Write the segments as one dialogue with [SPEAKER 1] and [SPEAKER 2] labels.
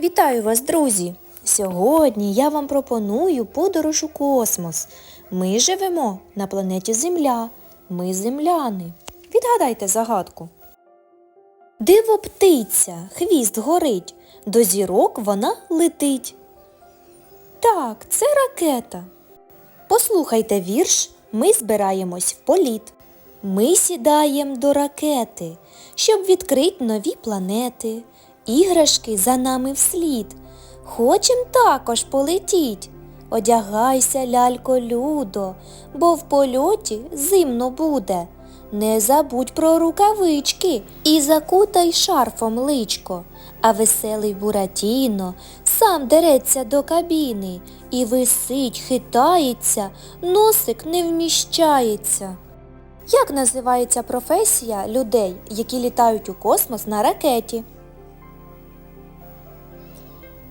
[SPEAKER 1] Вітаю вас, друзі! Сьогодні я вам пропоную подорож у космос. Ми живемо на планеті Земля. Ми земляни. Відгадайте загадку. Диво птиця, хвіст горить, до зірок вона летить. Так, це ракета. Послухайте вірш, ми збираємось в політ. Ми сідаєм до ракети, щоб відкрити нові планети. Іграшки за нами вслід. Хочем також полетіть. Одягайся, лялько, людо, бо в польоті зимно буде. Не забудь про рукавички і закутай шарфом личко, а веселий Буратіно сам дереться до кабіни і висить, хитається, носик не вміщається. Як називається професія людей, які літають у космос на ракеті?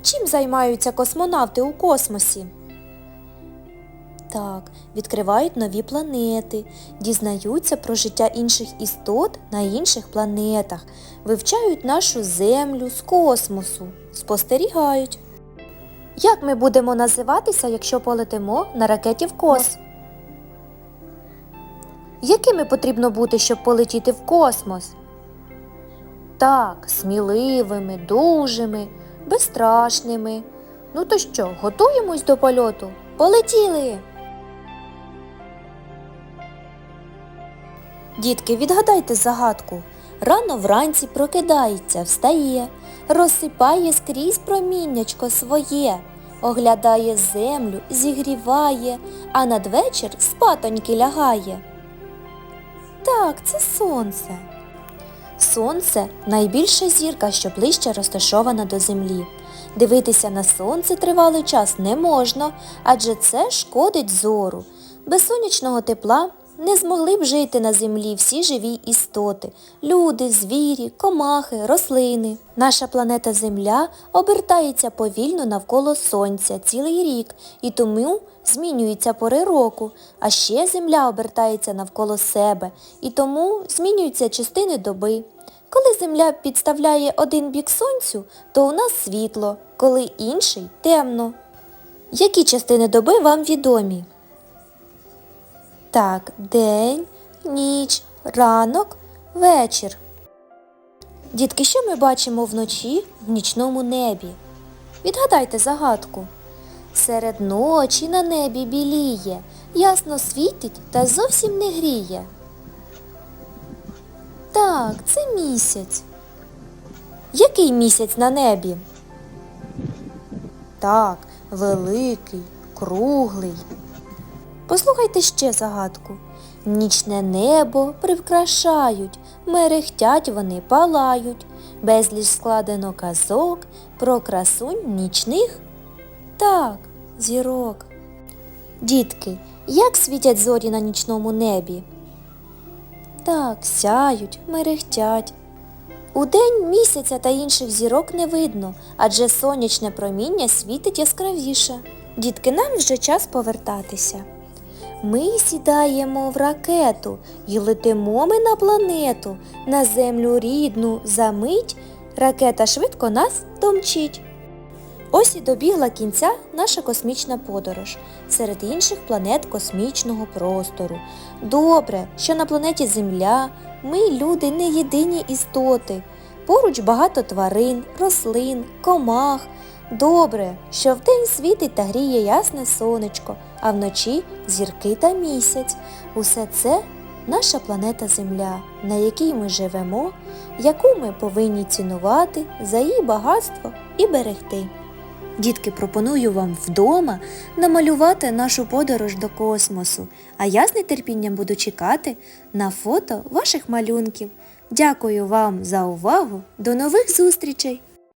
[SPEAKER 1] Чим займаються космонавти у космосі? Так, відкривають нові планети, дізнаються про життя інших істот на інших планетах, вивчають нашу Землю з космосу, спостерігають. Як ми будемо називатися, якщо полетимо на ракеті в кос? Якими потрібно бути, щоб полетіти в космос? Так, сміливими, дужими, безстрашними. Ну то що, готуємось до польоту? Полетіли! Дітки, відгадайте загадку. Рано вранці прокидається, встає, розсипає скрізь проміннячко своє, оглядає землю, зігріває, а надвечір спатоньки лягає. Так, це сонце. Сонце найбільша зірка, що ближче розташована до землі. Дивитися на сонце тривалий час не можна, адже це шкодить зору. Без сонячного тепла не змогли б жити на землі всі живі істоти люди, звірі, комахи, рослини. Наша планета Земля обертається повільно навколо сонця цілий рік і тому змінюються пори року, а ще Земля обертається навколо себе і тому змінюються частини доби. Коли Земля підставляє один бік сонцю, то у нас світло, коли інший темно. Які частини доби вам відомі? Так, день, ніч, ранок, вечір. Дітки, що ми бачимо вночі в нічному небі? Відгадайте загадку. Серед ночі на небі біліє, ясно світить та зовсім не гріє. Так, це місяць. Який місяць на небі? Так, великий, круглий. Послухайте ще загадку. Нічне небо привкрашають, мерехтять вони палають, безліч складено казок про красунь нічних. Так, зірок. Дітки, як світять зорі на нічному небі? Так, сяють, мерехтять. Удень місяця та інших зірок не видно, адже сонячне проміння світить яскравіше. Дітки, нам вже час повертатися. Ми сідаємо в ракету і летимо ми на планету, на землю рідну за мить ракета швидко нас домчить. Ось і добігла кінця наша космічна подорож серед інших планет космічного простору. Добре, що на планеті Земля ми, люди, не єдині істоти. Поруч багато тварин, рослин, комах. Добре, що вдень світить та гріє ясне сонечко, а вночі зірки та місяць. Усе це наша планета Земля, на якій ми живемо, яку ми повинні цінувати за її багатство і берегти. Дітки, пропоную вам вдома намалювати нашу подорож до космосу, а я з нетерпінням буду чекати на фото ваших малюнків. Дякую вам за увагу. До нових зустрічей!